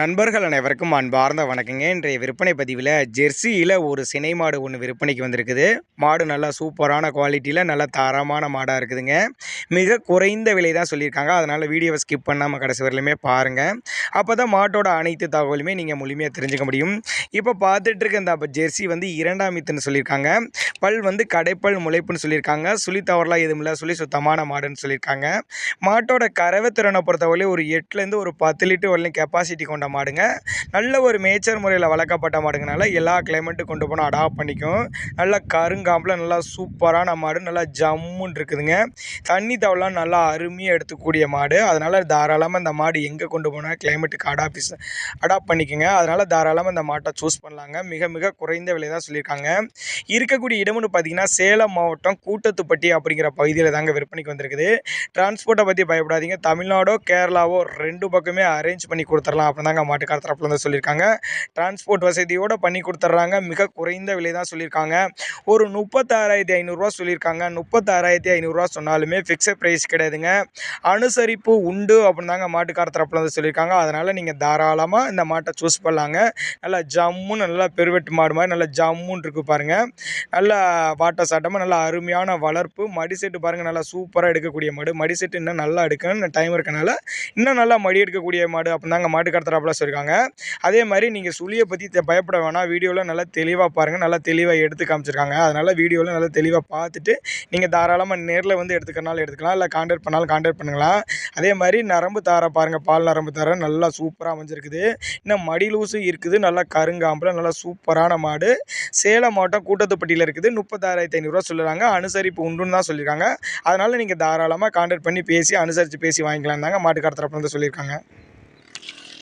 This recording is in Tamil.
நண்பர்கள் அனைவருக்கும் அன்பார்ந்த வணக்கங்க. இன்றைய விற்பனை பதிவில் ஜெர்சியில் ஒரு சினை மாடு ஒன்று விற்பனைக்கு வந்திருக்குது. மாடு நல்லா சூப்பரான குவாலிட்டியில் நல்ல தரமான மாடாக இருக்குதுங்க. மிக குறைந்த விலை தான் சொல்லியிருக்காங்க. அதனால் வீடியோவை ஸ்கிப் பண்ணாமல் கடைசி வரலையுமே பாருங்கள் அப்போ தான் மாட்டோட அனைத்து தகவலுமே நீங்கள் முழுமையாக தெரிஞ்சுக்க முடியும். இப்போ பார்த்துட்டு இருக்க இந்த ஜெர்சி வந்து இரண்டாம் இத்துன்னு சொல்லியிருக்காங்க. பல் வந்து கடைப்பல் முளைப்புன்னு சொல்லியிருக்காங்க. சுழி தவறலாம் எதுவும் இல்லை. சுழி சுத்தமான மாடுன்னு சொல்லியிருக்காங்க. மாட்டோட கறவை திறனை பொறுத்தவரை ஒரு எட்டுலேருந்து ஒரு பத்து லிட்டர் வரலையும் கெப்பாசிட்டி கொண்டு மாடுங்க. நல்ல ஒரு மேய்ச்சல் முறையில் வளர்க்கப்பட்ட மாடுங்கனால எல்லா கிளைமேட்டும் கொண்டு போனால் அடாப்ட் பண்ணிக்கும். நல்லா கருங்காம்பில் நல்லா சூப்பரான மாடு நல்லா ஜம்முன்னு இருக்குதுங்க. தண்ணி தவலாம் நல்லா அருமையாக எடுத்துக்கூடிய மாடு. அதனால் தாராளமாக இந்த மாடு எங்கே கொண்டு போனால் கிளைமேட்டுக்கு அடாப்டிஸ் அடாப்ட் பண்ணிக்கோங்க. அதனால் தாராளமாக இந்த மாட்டை சூஸ் பண்ணலாங்க. மிக மிக குறைந்த விலை தான் சொல்லியிருக்காங்க. இருக்கக்கூடிய இடம்னு பார்த்தீங்கன்னா சேலம் மாவட்டம் கூட்டத்துப்பட்டி அப்படிங்கிற பகுதியில் தாங்க விற்பனைக்கு வந்திருக்குது. டிரான்ஸ்போர்ட்டை பற்றி பயப்படாதீங்க. தமிழ்நாடோ கேரளாவோ ரெண்டு பக்கமே அரேஞ்ச் பண்ணி கொடுத்துடலாம். அப்படின்னா தாங்க மாட்டுக்கார தரப்புல இருந்து சொல்லியிருக்காங்க. டிரான்ஸ்போர்ட் வசதியோடு பண்ணி கொடுத்துட்றாங்க மிக குறைந்த விலை தான் சொல்லியிருக்காங்க. ஒரு முப்பத்தாறாயிரத்தி ஐநூறுரூவா சொல்லியிருக்காங்க. முப்பத்தாறாயிரத்தி ஐநூறுரூவா சொன்னாலுமே ஃபிக்ஸட் ப்ரைஸ் கிடையாதுங்க. அனுசரிப்பு உண்டு அப்படின்னு தாங்க மாட்டுக்கார தரப்புல இருந்து சொல்லியிருக்காங்க. அதனால் நீங்கள் தாராளமாக இந்த மாட்டை சூஸ் பண்ணலாங்க. நல்லா ஜம்முன்னு நல்லா பெருவெட்டு மாடு மாதிரி நல்லா ஜம்முன்னு இருக்குது பாருங்கள் நல்லா வாட்ட சாட்டமாக நல்லா அருமையான வளர்ப்பு. மடி செட்டு பாருங்கள் நல்லா சூப்பராக எடுக்கக்கூடிய மாடு. மடி செட்டு இன்னும் நல்லா எடுக்கணும் டைம் இருக்கனால இன்னும் நல்லா மடி எடுக்கக்கூடிய மாடு அப்படின்னு தாங்க மாட்டுக்கார தரப்புல சொல்லியிருக்காங்க. அதே மாதிரி நீங்கள் சுழியை பற்றி பயப்பட வேணாம். வீடியோவில் நல்லா தெளிவாக பாருங்கள் நல்லா தெளிவாக எடுத்து காமிச்சிருக்காங்க. அதனால் வீடியோவில் நல்லா தெளிவாக பார்த்துட்டு நீங்கள் தாராளமாக நேரில் வந்து எடுத்துக்கிறனாலும் எடுத்துக்கலாம். இல்லை கான்டாக்ட் பண்ணாலும் கான்டாக்ட் பண்ணுங்களா அதே மாதிரி நரம்பு தார பாருங்கள் பால் நரம்பு தார நல்லா சூப்பராக அமைஞ்சிருக்குது. இன்னும் மடி லூசு இருக்குது. நல்லா கருங்காம்பில் நல்லா சூப்பரான மாடு. சேலம் மாவட்டம் கூட்டத்துப்பட்டியில் இருக்குது. முப்பத்தாறாயிரத்தி ஐநூறுரூவா சொல்லுறாங்க. அனுசரிப்பு உண்டுன்னு தான் சொல்லியிருக்காங்க. அதனால் நீங்கள் தாராளமாக கான்டாக்ட் பண்ணி பேசி அனுசரித்து பேசி வாங்கிக்கலாம் தாங்க மாட்டுக்கார தரப்புலேருந்து சொல்லியிருக்காங்க.